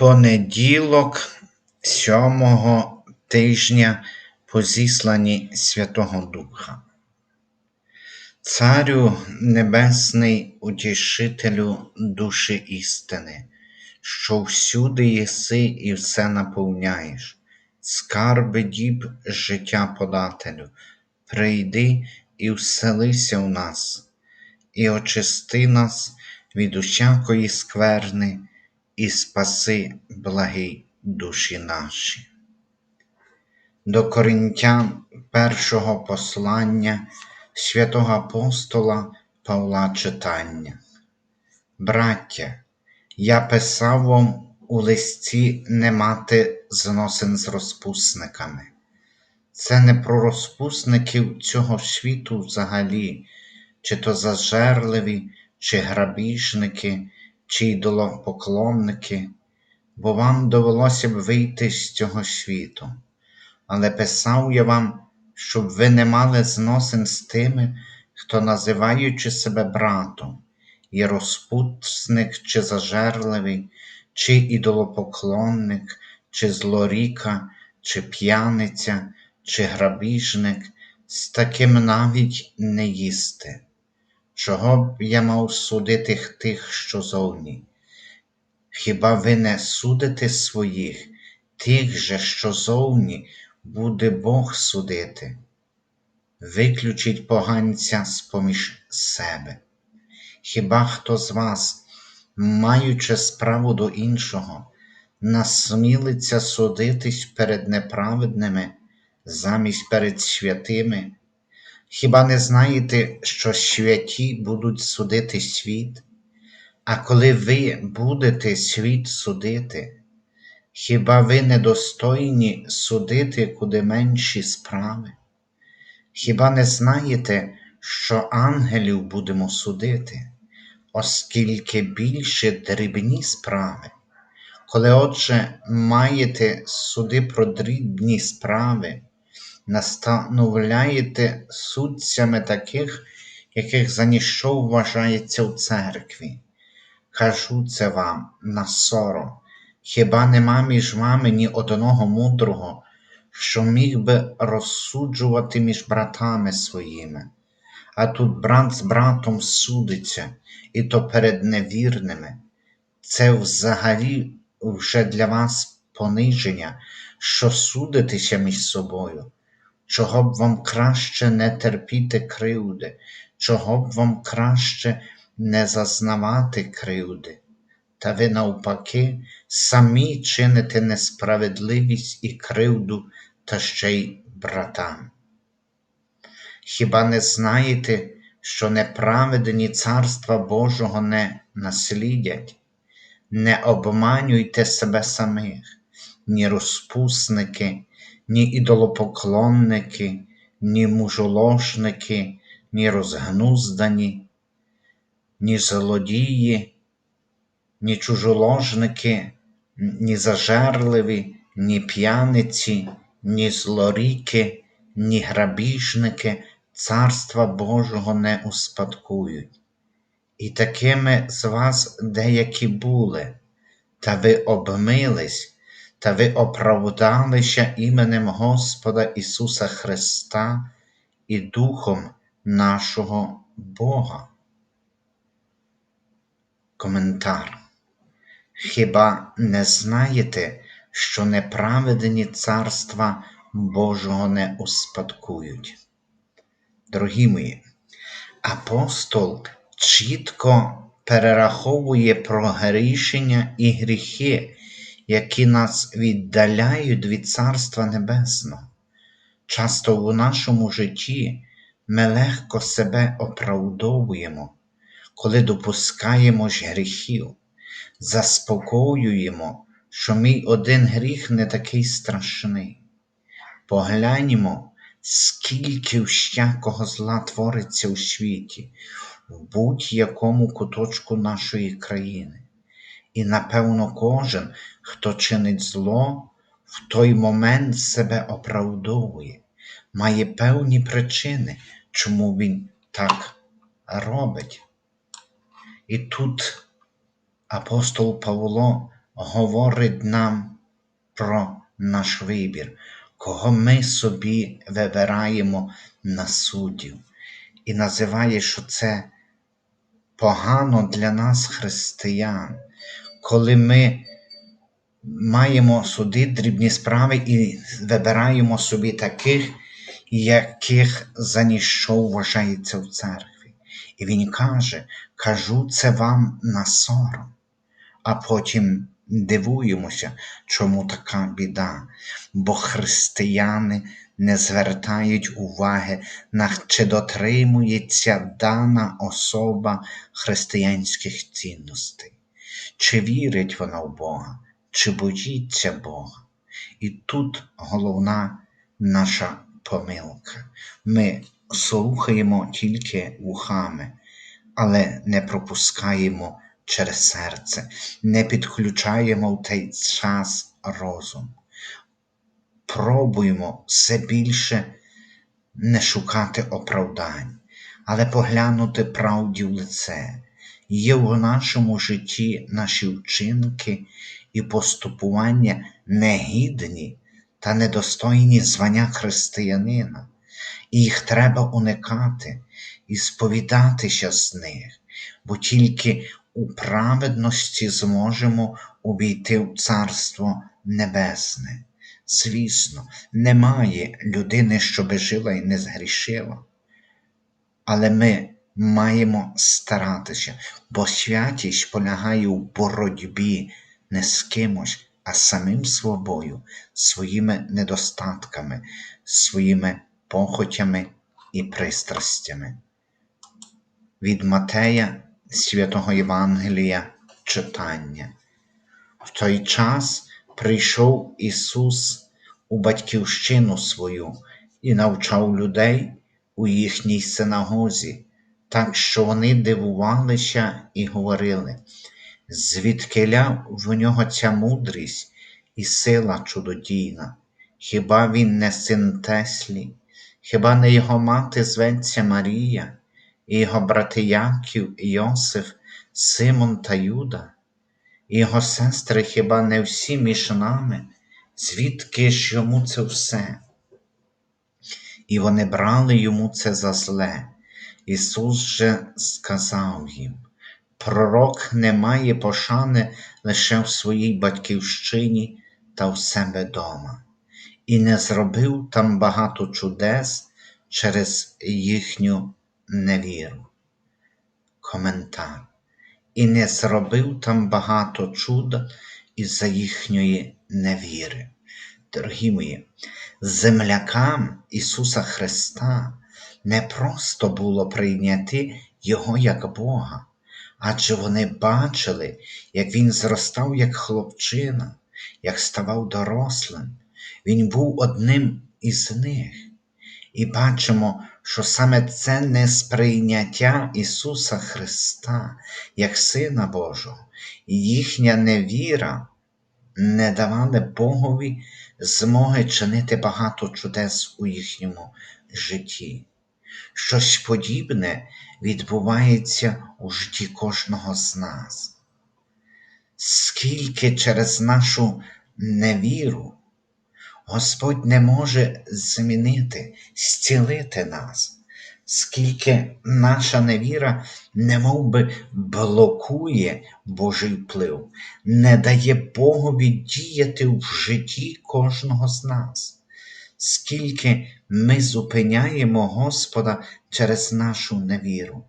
Понеділок сьомого тижня по зісланні Святого Духа. Царю Небесний, утішителю душі істини, що всюди єси і все наповняєш, скарби діб життя подателю, прийди і вселися в нас, і очисти нас від усякої скверни і спаси благий душі наші. До Коринтян першого послання святого апостола Павла читання. Браття, я писав вам у листі не мати зносин з розпусниками. Це не про розпусників цього світу взагалі, чи то зажерливі, чи грабіжники, чи ідолопоклонники, бо вам довелося б вийти з цього світу. Але писав я вам, щоб ви не мали зносин з тими, хто, називаючи себе братом, є розпусник чи зажерливий, чи ідолопоклонник, чи злоріка, чи п'яниця, чи грабіжник, з таким навіть не їсти. Чого б я мав судити тих, що зовні? Хіба ви не судите своїх, тих же, що зовні, буде Бог судити? Виключіть поганця з поміж себе. Хіба хто з вас, маючи справу до іншого, насмілиться судитись перед неправедними замість перед святими? Хіба не знаєте, що святі будуть судити світ? А коли ви будете світ судити, хіба ви недостойні судити куди менші справи? Хіба не знаєте, що ангелів будемо судити, оскільки більше дрібні справи? Коли, отже, маєте суди про дрібні справи, настановляєте судцями таких, яких за ніщо вважається в церкві. Кажу це вам на сором, хіба нема між вами ні одного мудрого, що міг би розсуджувати між братами своїми, а тут брат з братом судиться, і то перед невірними. Це взагалі вже для вас пониження, що судитеся між собою чого б вам краще не терпіти кривди, чого б вам краще не зазнавати кривди, та ви, навпаки, самі чините несправедливість і кривду та ще й братам. Хіба не знаєте, що неправедні царства Божого не наслідять? Не обманюйте себе самих, ні розпусники, ні ідолопоклонники, ні мужоложники, ні розгнуздані, ні злодії, ні чужоложники, ні зажерливі, ні п'яниці, ні злоріки, ні грабіжники Царства Божого не успадкують. І такими з вас деякі були, та ви обмились та ви оправдалися іменем Господа Ісуса Христа і Духом нашого Бога. Коментар. Хіба не знаєте, що неправедні царства Божого не успадкують? Дорогі мої, апостол чітко перераховує про грішення і гріхи, які нас віддаляють від Царства Небесного. Часто в нашому житті ми легко себе оправдовуємо, коли допускаємо ж гріхів, заспокоюємо, що мій один гріх не такий страшний. Погляньмо, скільки всякого зла твориться у світі, в будь-якому куточку нашої країни. І, напевно, кожен, хто чинить зло, в той момент себе оправдовує, має певні причини, чому він так робить. І тут апостол Павло говорить нам про наш вибір, кого ми собі вибираємо на суддів, і називає, що це погано для нас, християн, коли ми маємо суди дрібні справи і вибираємо собі таких, яких за ніщо вважається в церкві. І він каже: кажу це вам на сором, а потім дивуємося, чому така біда, бо християни не звертають уваги на чи дотримується дана особа християнських цінностей, чи вірить вона в Бога, чи боїться Бога. І тут головна наша помилка. Ми слухаємо тільки вухами, але не пропускаємо через серце, не підключаємо в той час розум. Пробуємо все більше не шукати оправдань, але поглянути правді в лице. Є в нашому житті наші вчинки і поступування негідні та недостойні звання християнина, і їх треба уникати і сповідатися з них, бо тільки у праведності зможемо увійти в Царство Небесне. Звісно, немає людини, що би жила і не згрішила. Але ми маємо старатися, бо святість полягає в боротьбі не з кимось, а самим собою, своїми недостатками, своїми похотями і пристрастями. Від Матея Святого Євангелія читання. В той час прийшов Ісус у батьківщину свою і навчав людей у їхній синагозі, так що вони дивувалися і говорили, звідкиля в нього ця мудрість і сила чудодійна, хіба він не син Теслі, хіба не його мати зветься Марія, і його брати Яків, Йосиф, Симон та Юда? І його сестри хіба не всі між нами, звідки ж йому це все? І вони брали йому це за зле. Ісус же сказав їм: Пророк не має пошани лише в своїй батьківщині та в себе дома, і не зробив там багато чудес через їхню невіру. Коментар і не зробив там багато чуда із-за їхньої невіри. Дорогі мої, землякам Ісуса Христа не просто було прийняти Його як Бога, адже вони бачили, як Він зростав як хлопчина, як ставав дорослим. Він був одним із них. І бачимо, що саме це несприйняття Ісуса Христа як Сина Божого, і їхня невіра не давали Богові змоги чинити багато чудес у їхньому житті. Щось подібне відбувається у житті кожного з нас. Скільки через нашу невіру Господь не може змінити, зцілити нас, скільки наша невіра немов би блокує Божий вплив, не дає Богові діяти в житті кожного з нас, скільки ми зупиняємо Господа через нашу невіру.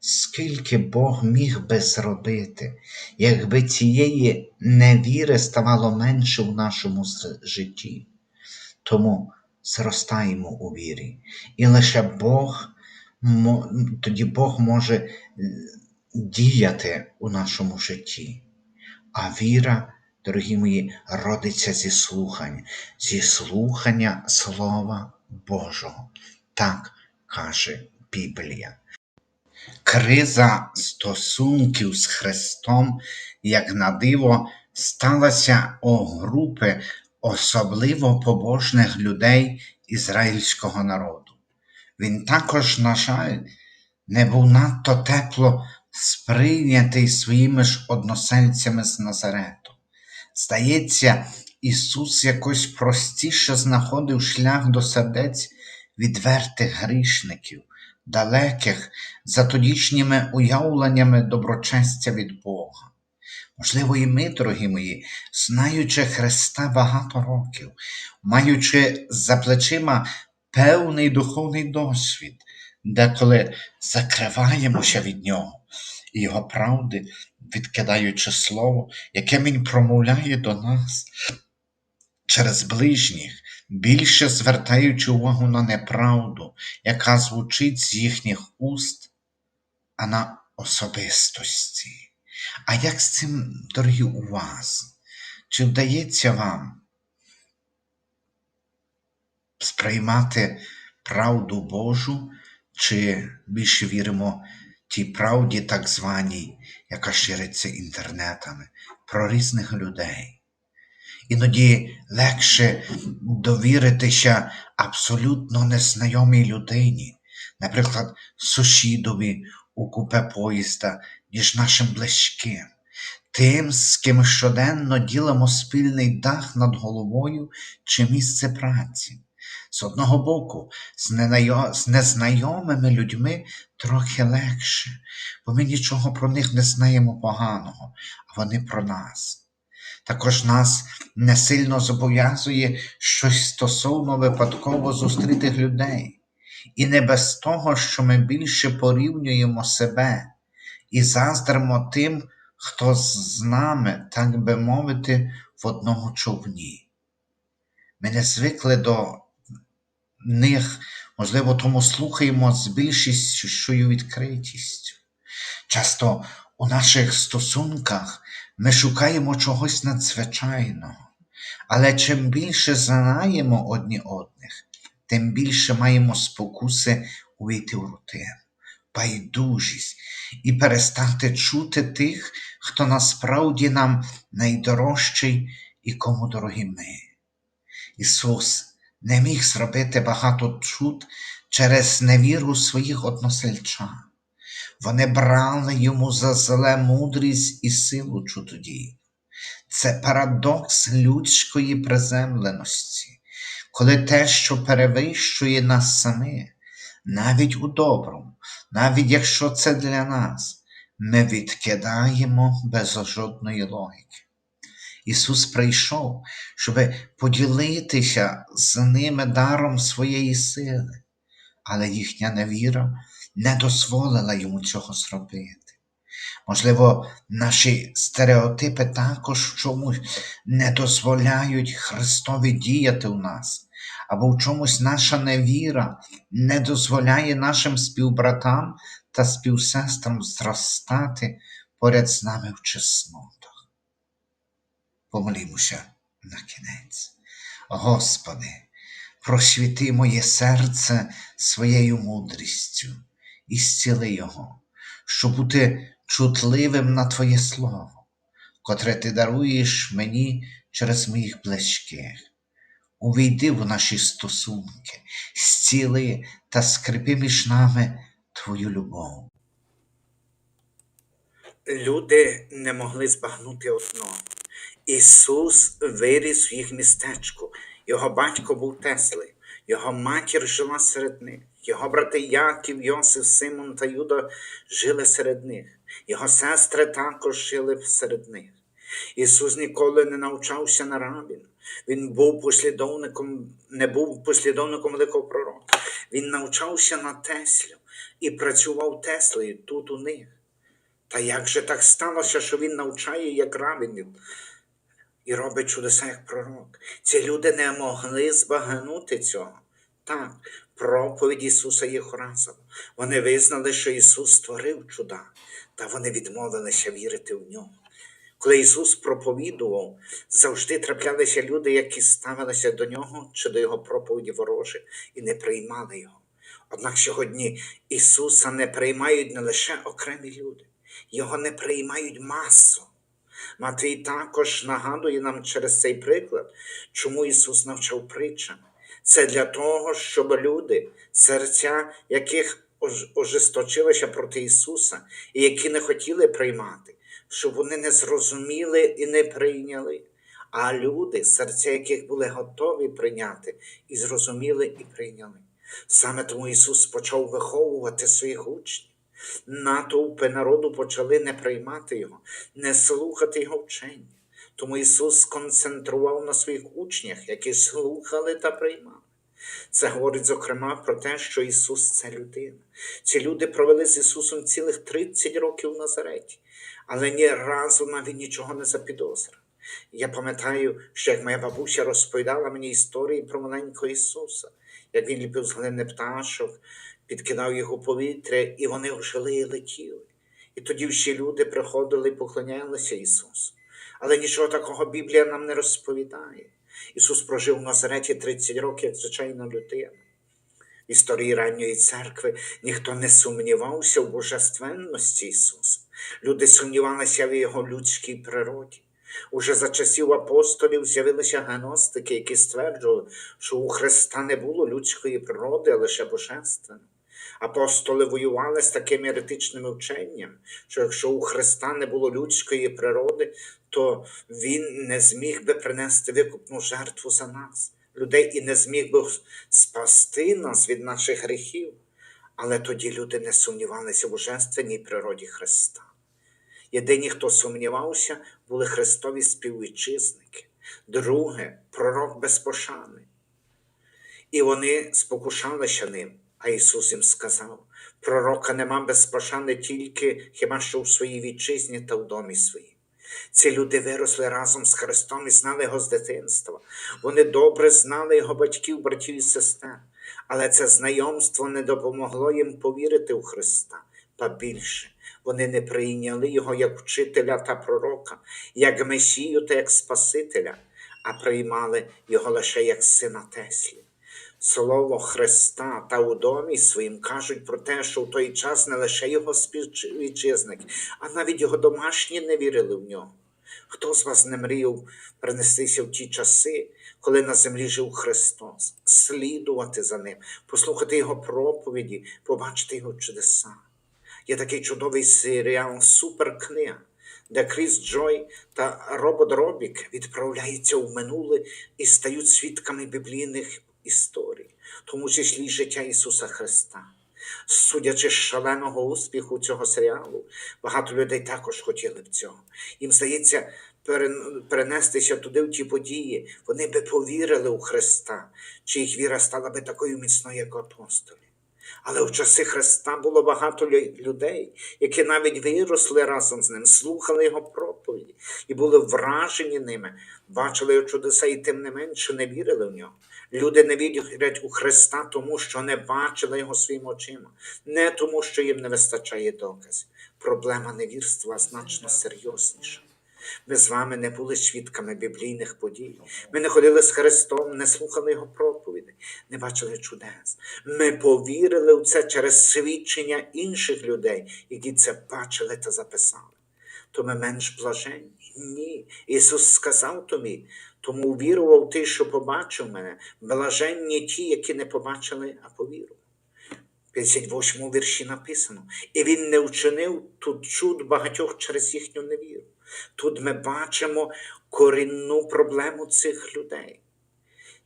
Скільки Бог міг би зробити, якби цієї невіри ставало менше в нашому житті. Тому зростаємо у вірі. І лише Бог, тоді Бог може діяти у нашому житті. А віра, дорогі мої, родиться зі слухання, зі слухання Слова Божого. Так каже Біблія. Криза стосунків з Христом, як на диво, сталася у групи особливо побожних людей ізраїльського народу. Він також, на жаль, не був надто тепло сприйнятий своїми ж односельцями з Назарету. Здається, Ісус якось простіше знаходив шлях до сердець відвертих грішників, далеких за тодішніми уявленнями доброчестя від Бога. Можливо, і ми, дорогі мої, знаючи Христа багато років, маючи за плечима певний духовний досвід, деколи закриваємося від Нього і Його правди, відкидаючи слово, яке Він промовляє до нас через ближніх, більше звертаючи увагу на неправду, яка звучить з їхніх уст, а на особистості. А як з цим, дорогі, у вас? Чи вдається вам сприймати правду Божу, чи більше віримо тій правді, так званій, яка шириться інтернетами, про різних людей? Іноді легше довіритися абсолютно незнайомій людині, наприклад, сусідові у купе поїзда, ніж нашим близьким, тим, з ким щоденно ділимо спільний дах над головою чи місце праці. З одного боку, з, незнайомими людьми трохи легше, бо ми нічого про них не знаємо поганого, а вони про нас. Також нас не сильно зобов'язує щось стосовно випадково зустрітих людей, і не без того, що ми більше порівнюємо себе і заздримо тим, хто з нами, так би мовити, в одному човні. Ми не звикли до них, можливо, тому слухаємо з більшістю відкритістю. Часто у наших стосунках ми шукаємо чогось надзвичайного, але чим більше знаємо одні одних, тим більше маємо спокуси увійти в рутину, байдужість і перестати чути тих, хто насправді нам найдорожчий і кому дорогі ми. Ісус не міг зробити багато чуд через невіру своїх односельчан. Вони брали йому за зле мудрість і силу чудодій. Це парадокс людської приземленості, коли те, що перевищує нас самих, навіть у доброму, навіть якщо це для нас, ми відкидаємо без жодної логіки. Ісус прийшов, щоб поділитися з ними даром своєї сили, але їхня невіра не дозволила йому цього зробити. Можливо, наші стереотипи також чомусь не дозволяють Христові діяти у нас, або в чомусь наша невіра не дозволяє нашим співбратам та співсестрам зростати поряд з нами в чеснотах. Помолімося на кінець. Господи, просвіти моє серце своєю мудрістю і зціли його, щоб бути чутливим на Твоє Слово, котре Ти даруєш мені через моїх близьких. Увійди в наші стосунки, зціли та скрипи між нами Твою любов. Люди не могли збагнути одного. Ісус виріс в їх містечку, його батько був Теслею, його матір жила серед них, його брати Яків, Йосиф, Симон та Юда жили серед них, його сестри також жили серед них. Ісус ніколи не навчався на рабін. Він був послідовником, не був послідовником великого пророка. Він навчався на Теслю і працював Теслею тут у них. Та як же так сталося, що він навчає як равін і робить чудеса як пророк? Ці люди не могли збагнути цього. Так, проповідь Ісуса їх уразила. Вони визнали, що Ісус створив чуда, та вони відмовилися вірити в нього. Коли Ісус проповідував, завжди траплялися люди, які ставилися до нього чи до Його проповіді ворожі і не приймали Його. Однак сьогодні Ісуса не приймають не лише окремі люди, Його не приймають масу. Матвій також нагадує нам через цей приклад, чому Ісус навчав притчами. Це для того, щоб люди, серця яких ожесточилися проти Ісуса і які не хотіли приймати, щоб вони не зрозуміли і не прийняли. а люди, серця яких були готові прийняти, і зрозуміли, і прийняли. Саме тому Ісус почав виховувати своїх учнів. Натовпи народу почали не приймати Його, не слухати Його вчення. Тому Ісус сконцентрував на своїх учнях, які слухали та приймали. Це говорить, зокрема, про те, що Ісус це людина. Ці люди провели з Ісусом цілих 30 років в Назареті, але ні разу навіть нічого не запідозрив. Я пам'ятаю, що як моя бабуся розповідала мені історії про маленького Ісуса, як він ліпив з глини пташок, підкидав у повітря, і вони ожили і летіли. І тоді всі люди приходили і поклонялися Ісусу. Але нічого такого Біблія нам не розповідає. Ісус прожив в Назареті 30 років як звичайна людина. В історії ранньої церкви ніхто не сумнівався в божественності Ісуса. Люди сумнівалися в Його людській природі. Уже за часів апостолів з'явилися гностики, які стверджували, що у Христа не було людської природи, а лише божественної. Апостоли воювали з такими еретичними вченнями, що якщо у Христа не було людської природи, то Він не зміг би принести викупну жертву за нас, людей і не зміг би спасти нас від наших гріхів. Але тоді люди не сумнівалися в божественній природі Христа. Єдині, хто сумнівався, були Христові співвітчизники. Друге, пророк безпошани. І вони спокушалися ним. А Ісус їм сказав: пророка нема безпошани тільки хіба що у своїй вітчизні та в домі своїм. Ці люди виросли разом з Христом і знали його з дитинства. Вони добре знали його батьків, братів і сестер, але це знайомство не допомогло їм повірити у Христа, та більше. Вони не прийняли його як вчителя та пророка, як Месію та як Спасителя, а приймали його лише як сина Теслі. Слово Христа та у домі своїм кажуть про те, що в той час не лише його співвітчизники, а навіть його домашні не вірили в нього. Хто з вас не мріяв перенестися в ті часи, коли на землі жив Христос, слідувати за ним, послухати Його проповіді, побачити Його чудеса? Є такий чудовий серіал Суперкнига, де Кріс Джой та Робот Робік відправляються в минуле і стають свідками біблійних історій, в тому числі життя Ісуса Христа. Судячи з шаленого успіху цього серіалу, багато людей також хотіли б цього. Їм здається, перенестися туди в ті події, вони би повірили у Христа, чи їх віра стала би такою міцною, як у апостолів. Але в часи Христа було багато людей, які навіть виросли разом з ним, слухали його проповіді і були вражені ними, бачили його чудеса і тим не менше не вірили в нього. Люди не вірять у Христа, тому що не бачили його своїми очима, не тому, що їм не вистачає доказів. Проблема невірства значно серйозніша. Ми з вами не були свідками біблійних подій. Ми не ходили з Христом, не слухали Його проповіді, не бачили чудес. Ми повірили в це через свідчення інших людей, які це бачили та записали. То ми менш блаженні? Ні. Ісус сказав тобі, тому увірував ти, що побачив мене. Блаженні ті, які не побачили, а повірували. В 58 вірші написано, і він не вчинив тут чуд багатьох через їхню невіру. Тут ми бачимо корінну проблему цих людей.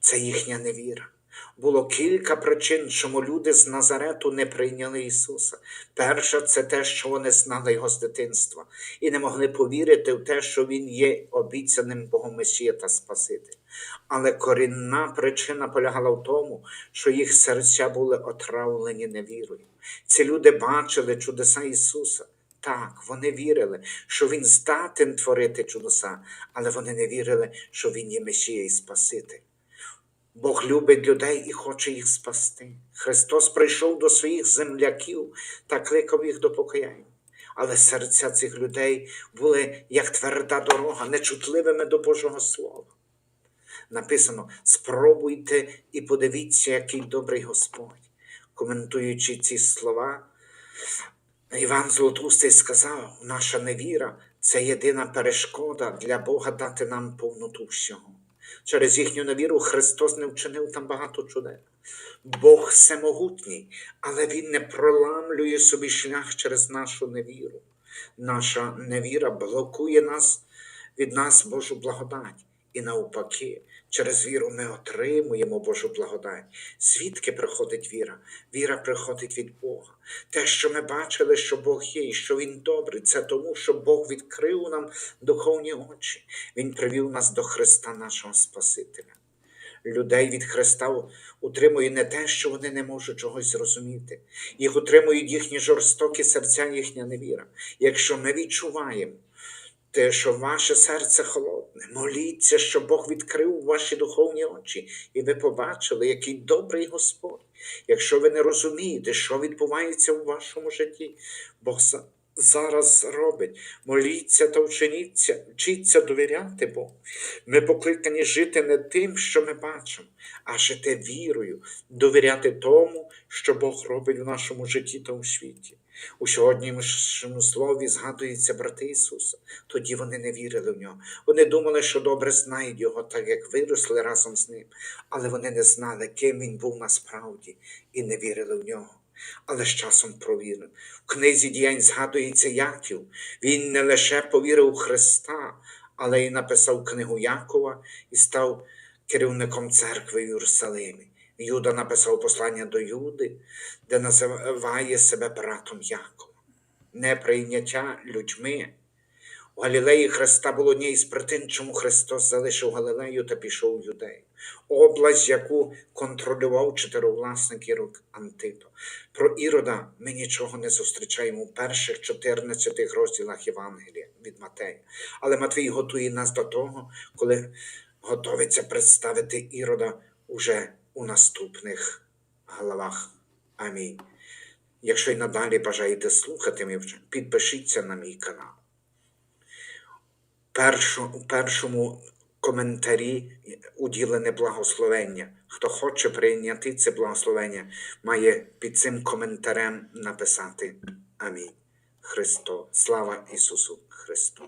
Це їхня невіра. Було кілька причин, чому люди з Назарету не прийняли Ісуса. Перша це те, що вони знали Його з дитинства і не могли повірити в те, що Він є обіцяним Богом Месія та Спаситель. Але корінна причина полягала в тому, що їх серця були отравлені невірою. Ці люди бачили чудеса Ісуса. Так, вони вірили, що Він здатен творити чудеса, але вони не вірили, що Він є Месія і Спаситель. Бог любить людей і хоче їх спасти. Христос прийшов до своїх земляків та кликав їх до покаяння. Але серця цих людей були як тверда дорога, нечутливими до Божого Слова. Написано: спробуйте і подивіться, який добрий Господь. Коментуючи ці слова, Іван Золотустий сказав: наша невіра це єдина перешкода для Бога дати нам повноту всього. Через їхню невіру Христос не вчинив там багато чудес. Бог всемогутній, але Він не проламлює собі шлях через нашу невіру. Наша невіра блокує нас від нас Божу благодать І навпаки, через віру ми отримуємо Божу благодать. Звідки приходить віра? Віра приходить від Бога. Те, що ми бачили, що Бог є і що Він добрий, це тому, що Бог відкрив нам духовні очі. Він привів нас до Христа, нашого Спасителя. Людей від Христа утримує не те, що вони не можуть чогось зрозуміти. Їх утримують їхні жорстокі серця, їхня невіра. Якщо ми відчуваємо, те, що ваше серце холодне, моліться, щоб Бог відкрив ваші духовні очі, і ви побачили, який добрий Господь. Якщо ви не розумієте, що відбувається у вашому житті, Бог зараз робить. Моліться та вчиніться, вчіться довіряти Богу. Ми покликані жити не тим, що ми бачимо, а жити вірою, довіряти тому, що Бог робить в нашому житті та у світі. У сьогоднішньому слові згадуються брати Ісуса. Тоді вони не вірили в нього. Вони думали, що добре знають його, так як виросли разом з ним, але вони не знали, ким він був насправді, і не вірили в нього. Але з часом провірив. В книзі діянь згадується Яків. Він не лише повірив у Христа, але й написав книгу Якова і став керівником церкви в Єрусалимі. Юда написав послання до Юди, де називає себе братом Якова. Неприйняття людьми. У Галілеї Христа було однією з причин, чому Христос залишив Галилею та пішов у Юдею, область, яку контролював чотиривласник Ірод Антито. Про Ірода ми нічого не зустрічаємо у перших 14 розділах Євангелія від Матея. Але Матвій готує нас до того, коли готовиться представити Ірода уже у наступних главах. Амінь. Якщо й надалі бажаєте слухати, підпишіться на мій канал. Першу, першому коментарі уділене благословення. Хто хоче прийняти це благословення, має під цим коментарем написати Амінь. Христо, слава Ісусу Христу!